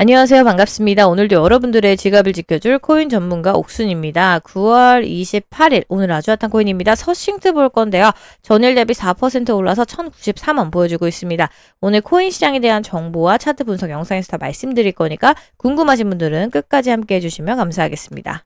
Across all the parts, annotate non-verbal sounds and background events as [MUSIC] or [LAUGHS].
안녕하세요. 반갑습니다. 오늘도 여러분들의 지갑을 지켜줄 코인 전문가 옥순입니다. 9월 28일 오늘 아주 핫한 코인입니다. 서싱트 볼 건데요. 전일 대비 4% 올라서 1093원 보여주고 있습니다. 오늘 코인 시장에 대한 정보와 차트 분석 영상에서 다 말씀드릴 거니까 궁금하신 분들은 끝까지 함께 해주시면 감사하겠습니다.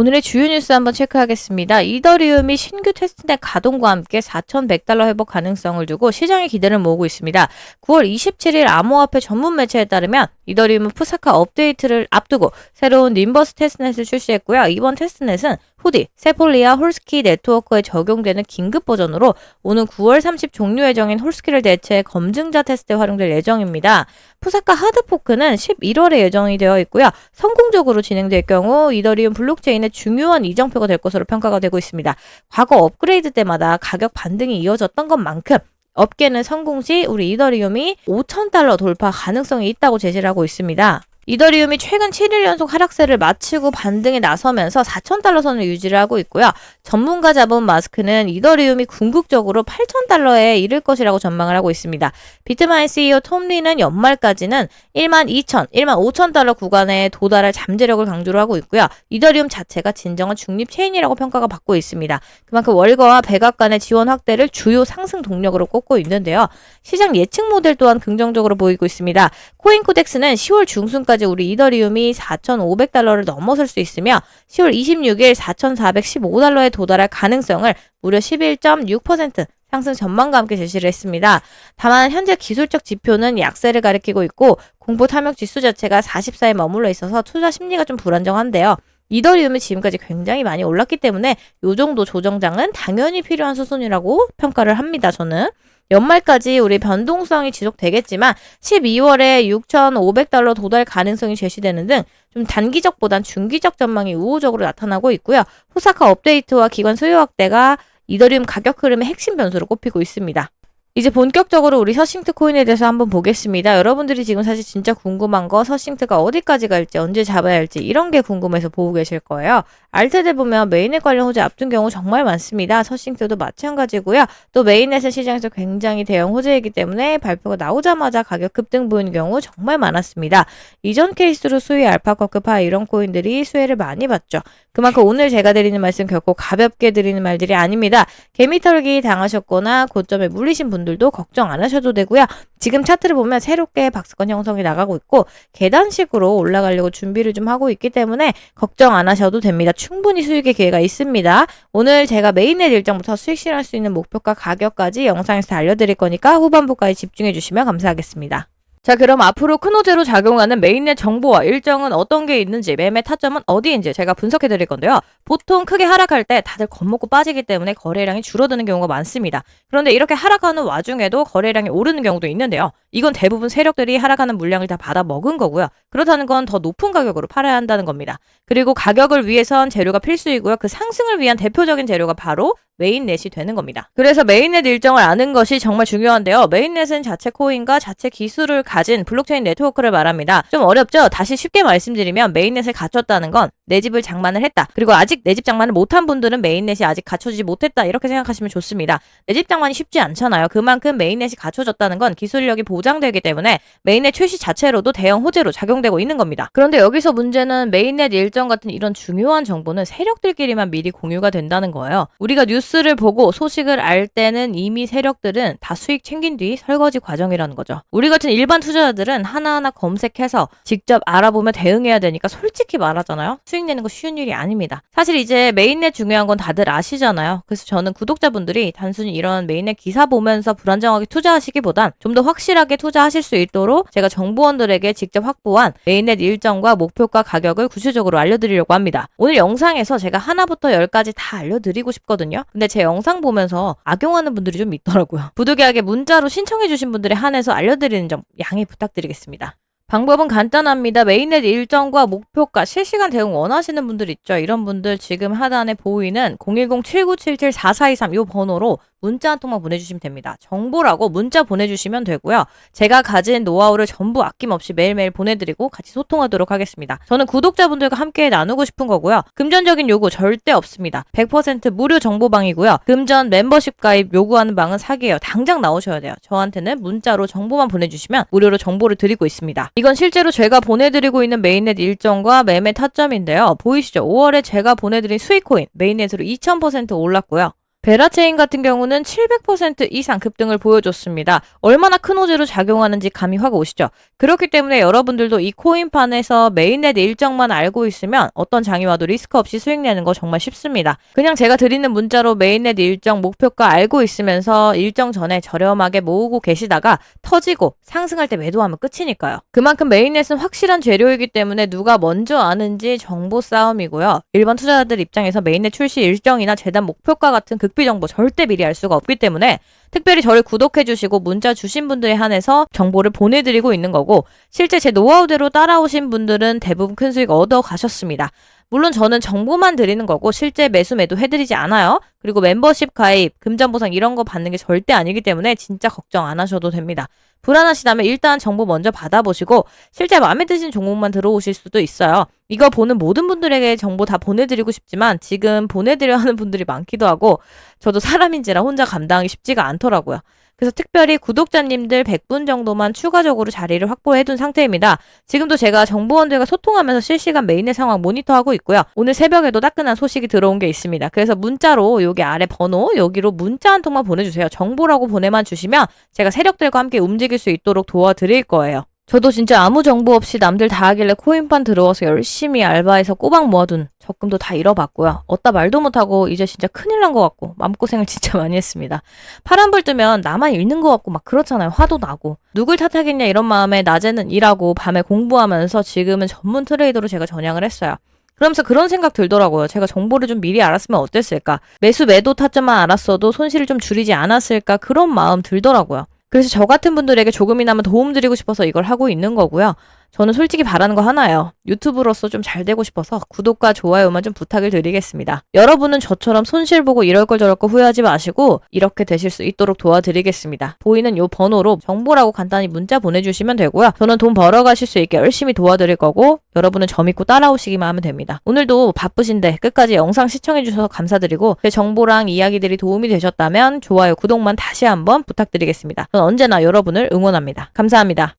오늘의 주요 뉴스 한번 체크하겠습니다. 이더리움이 신규 테스트넷 가동과 함께 4,100달러 회복 가능성을 두고 시장의 기대를 모으고 있습니다. 9월 27일 암호화폐 전문 매체에 따르면 이더리움은 푸사카 업데이트를 앞두고 새로운 님버스 테스트넷을 출시했고요. 이번 테스트넷은 후디, 세폴리아, 홀스키 네트워크에 적용되는 긴급 버전으로 오는 9월 30 종료 예정인 홀스키를 대체해 검증자 테스트에 활용될 예정입니다. 푸사카 하드포크는 11월에 예정이 되어 있고요. 성공적으로 진행될 경우 이더리움 블록체인의 중요한 이정표가 될 것으로 평가가 되고 있습니다. 과거 업그레이드 때마다 가격 반등이 이어졌던 것만큼 업계는 성공 시 우리 이더리움이 5,000달러 돌파 가능성이 있다고 제시를 하고 있습니다. 이더리움이 최근 7일 연속 하락세를 마치고 반등에 나서면서 4,000달러 선을 유지를 하고 있고요. 전문가 잡은 마스크는 이더리움이 궁극적으로 8,000달러에 이를 것이라고 전망을 하고 있습니다. 비트마인 CEO 톰 리는 연말까지는 1만 2천, 1만 5천 달러 구간에 도달할 잠재력을 강조를 하고 있고요. 이더리움 자체가 진정한 중립 체인이라고 평가가 받고 있습니다. 그만큼 월거와 백악관의 지원 확대를 주요 상승 동력으로 꼽고 있는데요. 시장 예측 모델 또한 긍정적으로 보이고 있습니다. 코인코덱스는 10월 중순까지 우리 이더리움이 4,500달러를 넘어설 수 있으며 10월 26일 4,415달러에 도달할 가능성을 무려 11.6% 상승 전망과 함께 제시를 했습니다. 다만 현재 기술적 지표는 약세를 가리키고 있고 공포 탐욕 지수 자체가 44에 머물러 있어서 투자 심리가 좀 불안정한데요. 이더리움이 지금까지 굉장히 많이 올랐기 때문에 이 정도 조정장은 당연히 필요한 수순이라고 평가를 합니다. 저는. 연말까지 우리 변동성이 지속되겠지만 12월에 6,500달러 도달 가능성이 제시되는 등 좀 단기적보단 중기적 전망이 우호적으로 나타나고 있고요. 호사카 업데이트와 기관 수요 확대가 이더리움 가격 흐름의 핵심 변수로 꼽히고 있습니다. 이제 본격적으로 우리 서싱트 코인에 대해서 한번 보겠습니다. 여러분들이 지금 사실 진짜 궁금한 거 서싱트가 어디까지 갈지 언제 잡아야 할지 이런 게 궁금해서 보고 계실 거예요. 알트들 보면 메인넷 관련 호재 앞둔 경우 정말 많습니다. 서싱트도 마찬가지고요. 또 메인넷은 시장에서 굉장히 대형 호재이기 때문에 발표가 나오자마자 가격 급등 보이는 경우 정말 많았습니다. 이전 케이스로 수위 알파커크 파 이런 코인들이 수혜를 많이 봤죠. 그만큼 오늘 제가 드리는 말씀 결코 가볍게 드리는 말들이 아닙니다. 개미털기 당하셨거나 고점에 물리신 분들도 걱정 안 하셔도 되고요. 지금 차트를 보면 새롭게 박스권 형성이 나가고 있고 계단식으로 올라가려고 준비를 좀 하고 있기 때문에 걱정 안 하셔도 됩니다. 충분히 수익의 기회가 있습니다. 오늘 제가 메인넷 일정부터 수익 실현할 수 있는 목표가 가격까지 영상에서 알려드릴 거니까 후반부까지 집중해 주시면 감사하겠습니다. 자, 그럼 앞으로 큰 호재로 작용하는 메인넷 정보와 일정은 어떤 게 있는지, 매매 타점은 어디인지 제가 분석해 드릴 건데요. 보통 크게 하락할 때 다들 겁먹고 빠지기 때문에 거래량이 줄어드는 경우가 많습니다. 그런데 이렇게 하락하는 와중에도 거래량이 오르는 경우도 있는데요. 이건 대부분 세력들이 하락하는 물량을 다 받아 먹은 거고요. 그렇다는 건 더 높은 가격으로 팔아야 한다는 겁니다. 그리고 가격을 위해선 재료가 필수이고요. 그 상승을 위한 대표적인 재료가 바로 메인넷이 되는 겁니다. 그래서 메인넷 일정을 아는 것이 정말 중요한데요. 메인넷은 자체 코인과 자체 기술을 가진 블록체인 네트워크를 말합니다. 좀 어렵죠? 다시 쉽게 말씀드리면 메인넷을 갖췄다는 건 내 집을 장만을 했다. 그리고 아직 내 집 장만을 못한 분들은 메인넷이 아직 갖춰지지 못했다. 이렇게 생각하시면 좋습니다. 내 집 장만이 쉽지 않잖아요. 그만큼 메인넷이 갖춰졌다는 건 기술력이 보장되기 때문에 메인넷 출시 자체로도 대형 호재로 작용되고 있는 겁니다. 그런데 여기서 문제는 메인넷 일정 같은 이런 중요한 정보는 세력들끼리만 미리 공유가 된다는 거예요. 우리가 뉴스 를 보고 소식을 알 때는 이미 세력들은 다 수익 챙긴 뒤 설거지 과정이라는 거죠. 우리 같은 일반 투자자들은 하나하나 검색해서 직접 알아보며 대응해야 되니까 솔직히 말하잖아요. 수익 내는 거 쉬운 일이 아닙니다. 사실 이제 메인넷 중요한 건 다들 아시잖아요. 그래서 저는 구독자분들이 단순히 이런 메인넷 기사 보면서 불안정하게 투자하시기보단 좀 더 확실하게 투자하실 수 있도록 제가 정보원들에게 직접 확보한 메인넷 일정과 목표가 가격을 구체적으로 알려드리려고 합니다. 오늘 영상에서 제가 하나부터 열까지 다 알려드리고 싶거든요. 근데 제 영상 보면서 악용하는 분들이 좀 있더라고요. [LAUGHS] 부득이하게 문자로 신청해주신 분들에 한해서 알려드리는 점 양해 부탁드리겠습니다. 방법은 간단합니다. 메인넷 일정과 목표가 실시간 대응 원하시는 분들 있죠. 이런 분들 지금 하단에 보이는 010-7977-4423 이 번호로 문자 한 통만 보내주시면 됩니다. 정보라고 문자 보내주시면 되고요. 제가 가진 노하우를 전부 아낌없이 매일매일 보내드리고 같이 소통하도록 하겠습니다. 저는 구독자분들과 함께 나누고 싶은 거고요. 금전적인 요구 절대 없습니다. 100% 무료 정보방이고요. 금전 멤버십 가입 요구하는 방은 사기예요. 당장 나오셔야 돼요. 저한테는 문자로 정보만 보내주시면 무료로 정보를 드리고 있습니다. 이건 실제로 제가 보내드리고 있는 메인넷 일정과 매매 타점인데요. 보이시죠? 5월에 제가 보내드린 수익코인 메인넷으로 2000% 올랐고요. 베라체인 같은 경우는 700% 이상 급등을 보여줬습니다. 얼마나 큰 호재로 작용하는지 감이 확 오시죠? 그렇기 때문에 여러분들도 이 코인판에서 메인넷 일정만 알고 있으면 어떤 장이 와도 리스크 없이 수익 내는 거 정말 쉽습니다. 그냥 제가 드리는 문자로 메인넷 일정 목표가 알고 있으면서 일정 전에 저렴하게 모으고 계시다가 터지고 상승할 때 매도하면 끝이니까요. 그만큼 메인넷은 확실한 재료이기 때문에 누가 먼저 아는지 정보 싸움이고요. 일반 투자자들 입장에서 메인넷 출시 일정이나 재단 목표가 같은 극비 정보 절대 미리 알 수가 없기 때문에 특별히 저를 구독해 주시고 문자 주신 분들에 한해서 정보를 보내드리고 있는 거고 실제 제 노하우대로 따라오신 분들은 대부분 큰 수익 얻어 가셨습니다. 물론 저는 정보만 드리는 거고 실제 매수 매도 해드리지 않아요. 그리고 멤버십 가입, 금전 보상 이런 거 받는 게 절대 아니기 때문에 진짜 걱정 안 하셔도 됩니다. 불안하시다면 일단 정보 먼저 받아보시고 실제 마음에 드신 종목만 들어오실 수도 있어요. 이거 보는 모든 분들에게 정보 다 보내드리고 싶지만 지금 보내드려 하는 분들이 많기도 하고 저도 사람인지라 혼자 감당하기 쉽지가 않 더라고요. 그래서 특별히 구독자님들 100분 정도만 추가적으로 자리를 확보해둔 상태입니다. 지금도 제가 정보원들과 소통하면서 실시간 메인의 상황 모니터하고 있고요. 오늘 새벽에도 따끈한 소식이 들어온 게 있습니다. 그래서 문자로 여기 아래 번호 여기로 문자 한 통만 보내주세요. 정보라고 보내만 주시면 제가 세력들과 함께 움직일 수 있도록 도와드릴 거예요. 저도 진짜 아무 정보 없이 남들 다 하길래 코인판 들어와서 열심히 알바해서 꼬박 모아둔 적금도 다 잃어봤고요. 얻다 말도 못하고 이제 진짜 큰일 난 것 같고 마음고생을 [LAUGHS] 진짜 많이 했습니다. 파란불 뜨면 나만 잃는 것 같고 막 그렇잖아요. 화도 나고. 누굴 탓하겠냐 이런 마음에 낮에는 일하고 밤에 공부하면서 지금은 전문 트레이더로 제가 전향을 했어요. 그러면서 그런 생각 들더라고요. 제가 정보를 좀 미리 알았으면 어땠을까? 매수 매도 타점만 알았어도 손실을 좀 줄이지 않았을까? 그런 마음 들더라고요. 그래서 저 같은 분들에게 조금이나마 도움 드리고 싶어서 이걸 하고 있는 거고요. 저는 솔직히 바라는 거 하나예요. 유튜브로서 좀 잘 되고 싶어서 구독과 좋아요만 좀 부탁을 드리겠습니다. 여러분은 저처럼 손실 보고 이럴 걸 저럴 걸 후회하지 마시고 이렇게 되실 수 있도록 도와드리겠습니다. 보이는 요 번호로 정보라고 간단히 문자 보내주시면 되고요. 저는 돈 벌어 가실 수 있게 열심히 도와드릴 거고 여러분은 저 믿고 따라오시기만 하면 됩니다. 오늘도 바쁘신데 끝까지 영상 시청해주셔서 감사드리고 제 정보랑 이야기들이 도움이 되셨다면 좋아요, 구독만 다시 한번 부탁드리겠습니다. 저는 언제나 여러분을 응원합니다. 감사합니다.